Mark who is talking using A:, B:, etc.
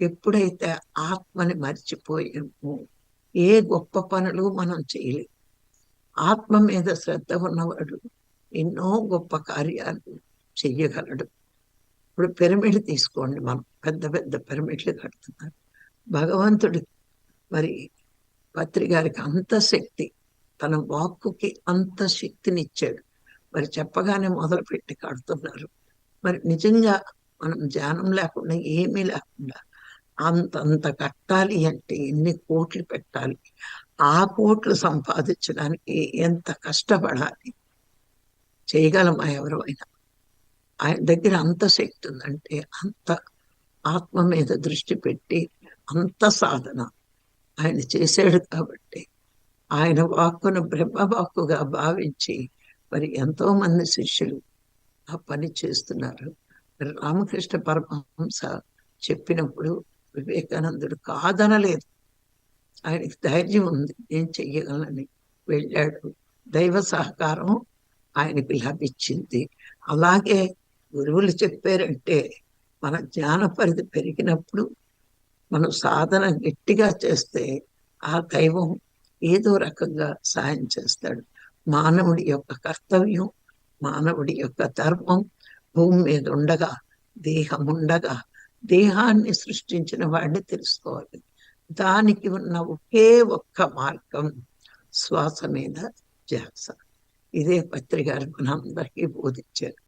A: ఎప్పుడైతే ఆత్మని మర్చిపోయామో ఏ గొప్ప పనులు మనం చేయలేము ఆత్మ మీద శ్రద్ధ ఉన్నవాడు ఎన్నో గొప్ప కార్యాలు చెయ్యగలడు ఇప్పుడు పిరమిడ్ తీసుకోండి మనం. పెద్ద పెద్ద పిరమిడ్లు కడుతున్నారు. భగవంతుడు మరి పత్రి గారికి అంత శక్తి తన వాక్కుకి అంత శక్తినిచ్చాడు. మరి చెప్పగానే మొదలుపెట్టి కడుతున్నారు. మరి నిజంగా మనం ధ్యానం లేకుండా ఏమీ లేకుండా అంతంత కట్టాలి అంటే ఎన్ని కోట్లు పెట్టాలి? ఆ కోట్లు సంపాదించడానికి ఎంత కష్టపడాలి? చేయగలమా ఎవరైనా ఆయన దగ్గర అంత శక్తి ఉందంటే అంత ఆత్మ మీద దృష్టి పెట్టి అంత సాధన ఆయన చేశాడు కాబట్టి ఆయన వాక్కును బ్రహ్మ వాక్కుగా భావించి మరి ఎంతో మంది శిష్యులు ఆ పని చేస్తున్నారు. రామకృష్ణ పరమహంస చెప్పినప్పుడు వివేకానందుడు కాదనలేదు. ఆయనకి ధైర్యం ఉంది. ఏం చెయ్యగలని వెళ్ళాడు. దైవ సహకారం ఆయనకి లభించింది. అలాగే గురువులు చెప్పారంటే మన జ్ఞాన పరిధి పెరిగినప్పుడు మనం సాధన గట్టిగా చేస్తే ఆ దైవం ఏదో రకంగా సాయం చేస్తాడు. మానవుడి యొక్క కర్తవ్యం మానవుడి యొక్క ధర్మం భూమి మీద ఉండగా దేహం ఉండగా దేహాన్ని సృష్టించిన వాడిని తెలుసుకోవాలి. దానికి ఉన్న ఒకే ఒక్క మార్గం శ్వాస మీద ధ్యాస. ఇదే పత్రికారు మనందరికీ బోధించారు